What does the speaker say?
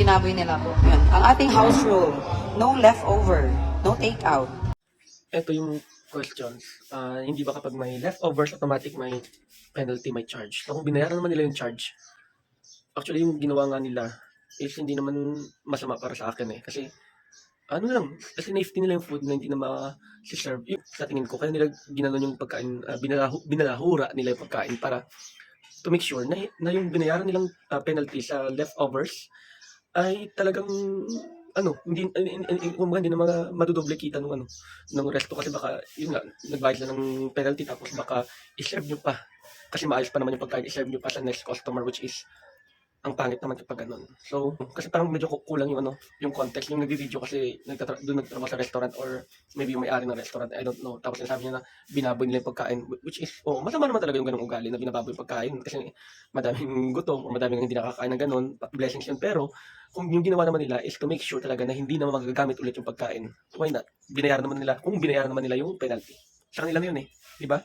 binaboy nila po. Yun. Ang ating house rule, no leftover, no takeout. Ito yung questions. Ah, hindi ba kapag may leftovers, automatic may penalty, may charge? So kung binayaran naman nila yung charge, actually yung ginawa nga nila is hindi naman masama para sa akin eh. Kasi ano lang, kasi safety nila yung food na hindi na ma-serve. Sa tingin ko, kaya nila ginanon yung pagkain, ah, binalahu, binalahura nila yung pagkain para to make sure na, na yung binayaran nilang ah, penalty sa leftovers ay talagang ano, hindi kumbaga, hindi na mga madudoble kita ng ano ng resto kasi baka yun nga nagbayad sila ng penalty tapos baka i-serve nyo pa. Kasi maayos pa naman yung pagkain i-serve nyo pa sa next customer which is ang pangit naman kapag ganun. So, kasi parang medyo ku- kulang yung ano, yung context. Yung nagdi-video kasi nagtatra- doon nagtatrabaho sa restaurant or maybe yung may-ari ng restaurant, I don't know. Tapos sinasabi niya na binaboy nila yung pagkain, which is, oh, masama naman talaga yung ganung ugali na binababoy yung pagkain kasi madaming gutom o madaming hindi nakakain ng ganun, blessings yun. Pero, kung yung ginawa naman nila is to make sure talaga na hindi naman magagamit ulit yung pagkain, why not? Binayaran naman nila, kung binayaran naman nila yung penalty. Sa kanila na yun eh, di ba?